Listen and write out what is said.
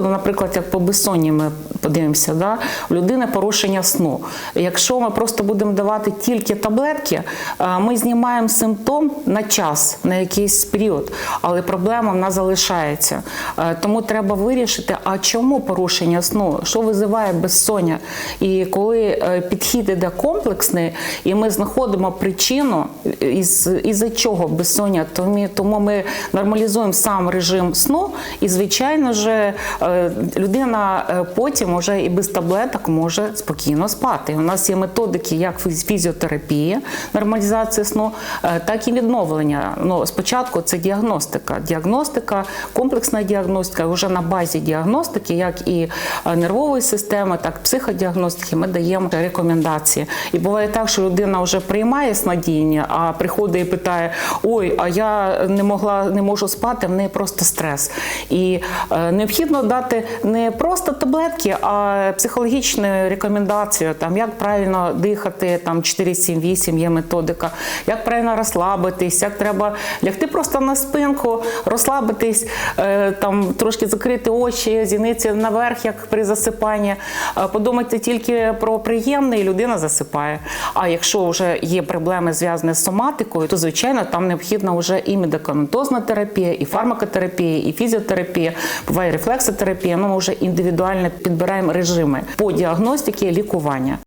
Ну, Наприклад, як по безсонні ми подивимося, да? у людини порушення сну. Якщо ми просто будемо давати тільки таблетки, ми знімаємо симптом на час, на якийсь період, але проблема в нас залишається. Тому треба вирішити, а чому порушення сну, що визиває безсоння. І коли е, підхід іде комплексний, і ми знаходимо причину, із, із-за чого безсоння, тому, тому ми нормалізуємо сам режим сну, і звичайно ж е, людина е, потім вже і без таблеток може спокійно спати. У нас є методики як фіз- фізіотерапія, нормалізація сну, е, так і відновлення. Ну, спочатку це діагностика. Діагностика, комплексна діагностика. Вже на базі діагностики, як і е, нервової системи, так і психодіагностики, ми даємо рекомендації. І буває так, що людина вже приймає снадійня, а приходить і питає: Ой, а я не могла, не можу спати, в неї просто стрес. І е, необхідно дати не просто таблетки, а психологічну рекомендацію, там як правильно дихати, там 4-7-8 є методика, як правильно розслабитись, як треба лягти просто на спинку, розслабитись, е, там трошки закрити очі, зіниці наверх, як при засипанні. Е, Подумайте тільки про приємне, і людина засипає. А якщо вже є проблеми зв'язані з соматикою, то звичайно там необхідна вже і медикаментозна терапія, і фармакотерапія, і фізіотерапія, буває рефлексотерапія. Ну ми вже індивідуально підбираємо режими по діагностиці лікування.